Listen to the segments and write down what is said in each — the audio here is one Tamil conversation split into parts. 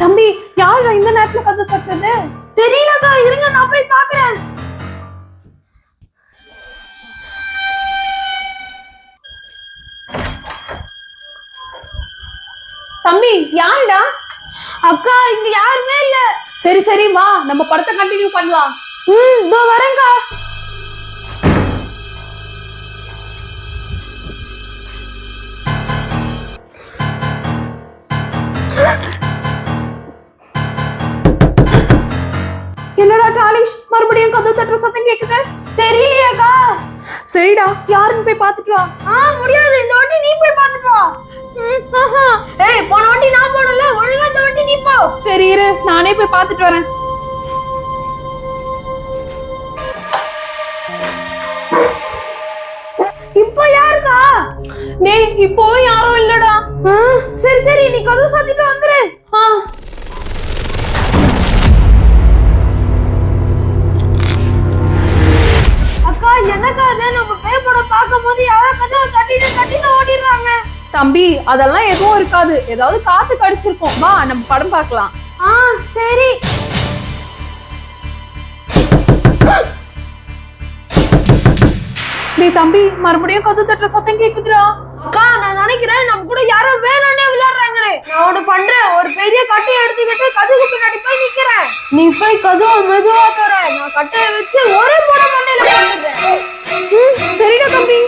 தம்பி யார் இந்த நேரத்துல கதை தட்டுறது? தெரியலக்கா இருங்க நான் போய் பாக்குறேன். தம்பி யாருடா? அக்கா இங்க யாருமே இல்ல. சரி சரி வா நம்ம படத்தை கண்டினியூ பண்ணலாம். ம் இதோ வரேங்க்கா சத்தம் கேக்குது? தெரியலையாக்கா. சரிடா யாருன்னு போய் பாத்துட்டு வா. ஆ முடியாது. இந்த வாட்டி நீ போய் பாத்துட்டு வா. ஏய் போன வாட்டி நான் போனல ஒழுங்கா இந்த வாட்டி நீ போ. சரி இரு. நானே போய் பாத்துட்டு வரேன். இப்போ யாருக்கா? டேய் இப்போ யாரும் இல்லடா. சரி சரி. நீ கதவு சாத்திட்டு வந்துரு. ஆ. தம்பி அதெல்லாம் எதுவும் இருக்காது. ஏதாவது காத்து கடிச்சிருக்கோம். வா நம்ம படம் பார்க்கலாம். ஆ சரி. டேய் தம்பி மறுபடியும் கது தட்டுற சத்தம் கேக்குதுடா. அக்கா நான் நினைக்கிறேன் நம்ம கூட யாரோ வேணும்னே விளையாடுறாங்களே. நான் ஒண்ணு பண்றேன். ஒரு பெரிய கட்டையை எடுத்துக்கிட்டு கதுக்கு பின்னாடி போய் நிக்கிறேன். நீ போய் கதுவை மெதுவா தர நான் கட்டையை வச்சு ஒரே போட மண்டையில பண்ணிடுறேன் சரிடா தம்பி.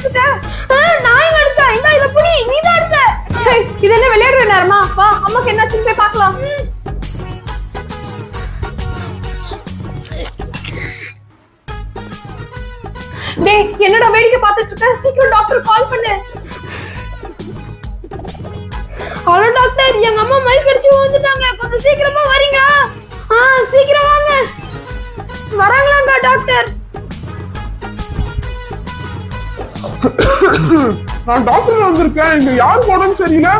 அடிச்சுட்ட நான் எங்க அடிச்சேன் இந்த இத புடி. நீ தான் அடிச்ச ஹேய் இது என்ன விளையாடுற நேரமா? வா அம்மாக்கு என்னாச்சுன்னு போய் பார்க்கலாம். டேய் என்னடா வேடிக்கை பார்த்துட்டு இருக்க? சீக்கிரம் டாக்டர் கால் பண்ணு. ஹலோ டாக்டர் எங்க அம்மா மை கடிச்சு வந்துட்டாங்க கொஞ்சம் சீக்கிரமா வரீங்க. ஆ சீக்கிரம் வாங்க. வராங்களாங்க டாக்டர் நான் டாக்டர் வந்திருக்கேன். இங்க யாருக்கு உடம்பு சரியில்லை?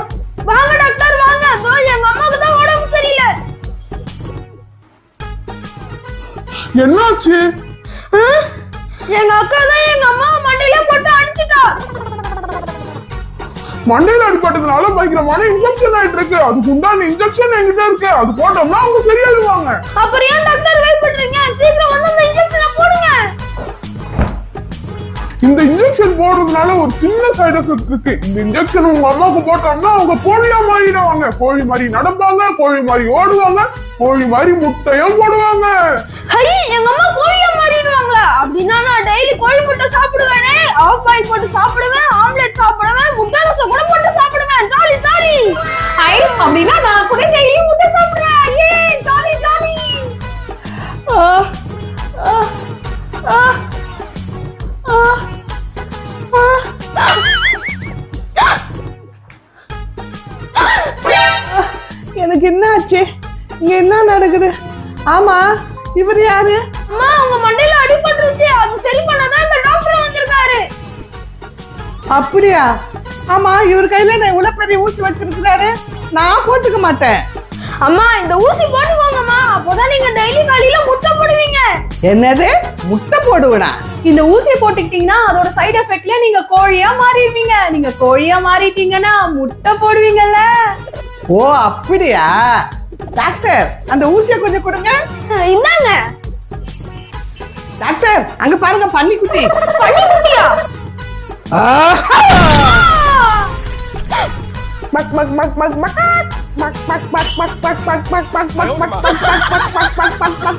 வாங்க டாக்டர் வாங்க. அதோ எங்க அம்மாவுக்கு தான் உடம்பு சரியில்லை. என்னாச்சு? எங்க அக்கா தான் எங்க அம்மா மண்டையில போட்டு அடிச்சிட்டா. மண்டையில அடிபட்டதுனால பயங்கரமான இன்ஃபெக்ஷன் ஆயிட்டு இருக்கு அதுக்கு உண்டான இன்ஜெக்ஷன் என்கிட்ட இருக்கு. அது போட்டோம்னா அவங்க சரியாயிடுவாங்க அப்புறம் ஏன் டாக்டர் வெயிட் பண்றீங்க? போடுறதுனால ஒரு சின்ன சைடு எஃபெக்ட் இருக்கு. இந்த இன்ஜெக்ஷன் உங்க அம்மாவுக்கு போட்டோம்னா அவங்க கோழியா மாறிடுவாங்க. கோழி மாதிரி நடப்பாங்க கோழி மாதிரி ஓடுவாங்க கோழி மாதிரி முட்டையும் போடுவாங்க. ஹரி எங்க அம்மா கோழியா மாறிடுவாங்களா? அப்படின்னா நான் டெய்லி கோழி முட்டை சாப்பிடுவேனே. ஆஃப் பாயில் போட்டு சாப்பிடுவேன் ஆம்லெட் சாப்பிடுவேன் முட்டை ரசம் கூட போட்டு சாப்பிடுவேன். Jolly jolly. ஐ அப்படின்னா நான் எனக்கு என்ன ஆச்சு இங்க என்ன நடக்குது? ஆமா இவர் யாரு? அம்மா உங்க மண்டையில அடிபட்டுருச்சு அது சரி பண்ணாதான் இந்த டாக்டர் வந்திருக்காரு. அப்படியா? ஆமா இவர் கையில நான் இவ்வளவு பெரிய ஊசி வச்சிருக்கிறாரு. நான் போட்டுக்க மாட்டேன். அம்மா இந்த ஊசி போட்டுக்கோங்கம்மா. அப்போதான் நீங்க டெய்லி காலையில முட்டை போடுவீங்க. என்னது? முட்டை போடுவனா? இந்த ஊசியை போட்டுக்கிட்டீங்கன்னா அதோட சைடு எஃபெக்ட்ல நீங்க கோழியா மாறிடுவீங்க. நீங்க கோழியா மாறிட்டீங்கன்னா முட்டை போடுவீங்கல்ல. ஓ அப்படியா? டாக்டர் அந்த ஊசியை கொஞ்சம் கொடுங்க இந்தாங்க டாக்டர் அங்க பாருங்க பன்னிக்குட்டி பண்ணி குட்டியா பக் பக் பக் பக் பக் பக் பக் பக் பக் பக் பக் பக் பக்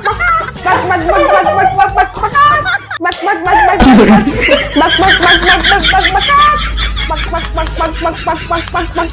பக் பக் பக் பக் பக் பக்